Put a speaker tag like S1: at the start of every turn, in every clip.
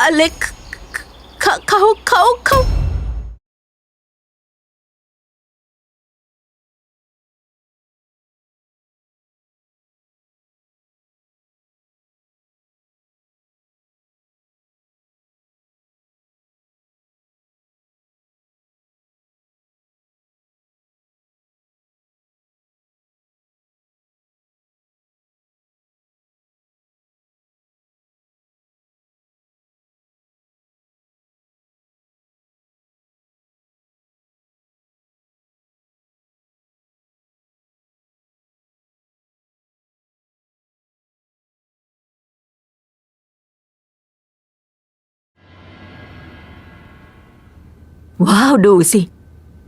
S1: อเล็กเขาเขาเขาเว้าวดูสิ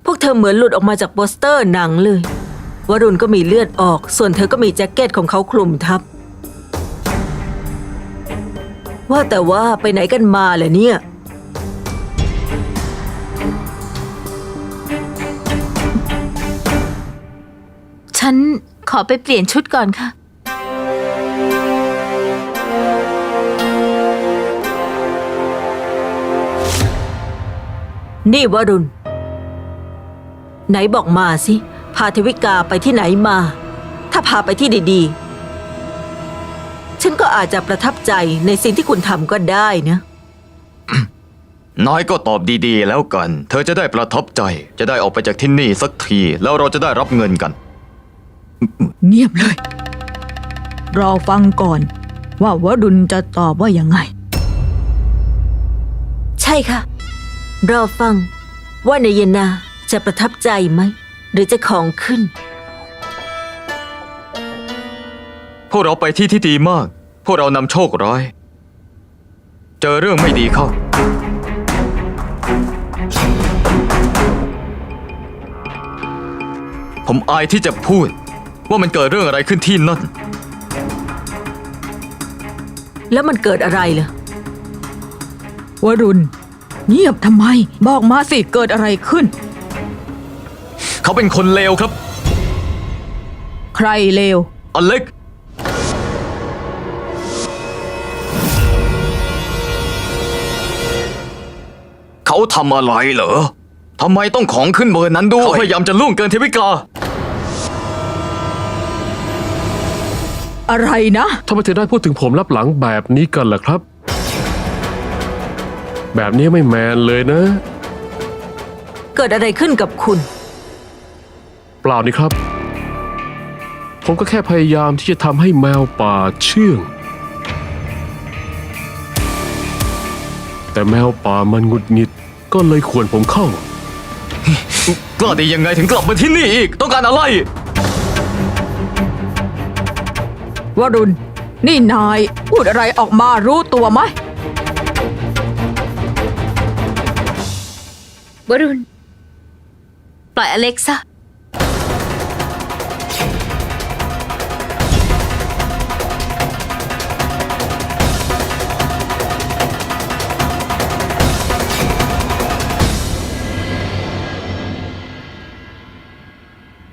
S1: พวกเธอเหมือนหลุดออกมาจากโปสเตอร์หนังเลยวรุณก็มีเลือดออก ส่วนเธอก็มีแจ็คเก็ตของเขาคลุมทับ ว่าแต่ว่าไปไหนกันมาล่ะเนี่ย
S2: ฉันขอไปเปลี่ยนชุดก่อนค่ะ
S1: นี่วรุณ ไหนบอกมาสิ พาเทวิกาไปที่ไหนมา ถ้าพาไปที่ดีๆ ฉันก็อาจจะประทับใจในสิ่งที่คุณทำก็ได้นะ
S3: น้อยก็ตอบดีๆ แล้วกัน เธอจะได้ประทับใจ จะได้ออกไปจากที่นี่สักที แล้วเราจะได้รับเงินกัน
S4: เงียบเลย รอฟังก่อน ว่าวรุณจะตอบว่ายังไง
S1: ใช่ค่ะ รอฟังว่านายนาจะประทับใจไหม หรือจะของขึ้น
S3: พวกเราไปที่ที่ดีมาก พวกเรานำโชคร้าย เจอเรื่องไม่ดีเข้า ผมอายที่จะพูด ว่ามันเกิดเรื่องอะไรขึ้นที่นั่น
S1: แล้วมันเกิดอะไรเหรอ
S4: วรุณ เงียบทำไม บอกมาสิเกิดอะไรขึ้น
S3: เขาเป็นคนเลวครับ
S4: ใครเลว
S3: อเล็ก เขาทำอะไรเหรอ ทำไมต้องของขึ้นเบอร์นั้นด้วย เขาพยายามจะล่วงเกินเทวิกา
S4: อะไรนะ
S5: ทำไมถึงได้พูดถึงผมรับหลังแบบนี้กันล่ะครับ แบบนี้ไม่แมนเลยนะ
S1: เกิดอะไรขึ้นกับคุณ
S5: เปล่านี่ครับ ผมก็แค่พยายามที่จะทำให้แมวป่าเชื่อง แต่แมวป่ามันหงุดหงิดก็เลยขวนผมเข้า
S3: กล้าได้ยังไงถึงกลับมาที่นี่อีก ต้องการอะไร
S4: วรุณ นี่นายพูดอะไรออกมารู้ตัวไหม
S2: วรุณ ปล่อยอเล็กซะ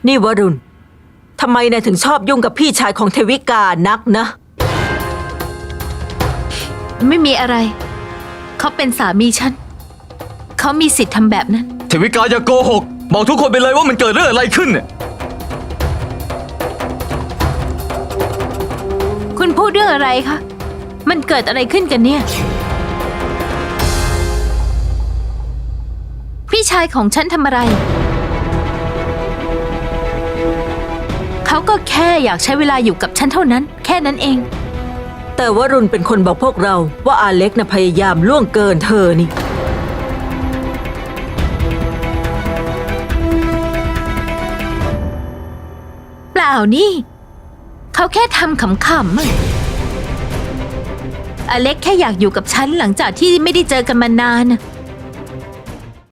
S1: นี่วรุณ ทำไมนายถึงชอบยุ่งกับพี่ชายของเทวิกานักนะ
S2: ไม่มีอะไร เขาเป็นสามีฉัน เขามีสิทธิ์ทำแบบนั้น
S3: เทวิกาอย่าโกหก บอกทุกคนไปเลยว่ามันเกิดเรื่องอะไรขึ้น
S2: คุณพูดเรื่องอะไรคะ มันเกิดอะไรขึ้นกันเนี่ย พี่ชายของฉันทำอะไร เขาก็แค่อยากใช้เวลาอยู่กับฉันเท่านั้น แค่นั้นเอง
S1: แต่วรุณเป็นคนบอกพวกเราว่าอาเล็กน่ะพยายามล่วงเกินเธอนี่
S2: ล่านี่ เขาแค่ทำขำๆอะอเล็กแค่อยากอยู่กับฉันหลังจากที่ไม่ได้เจอกันมานาน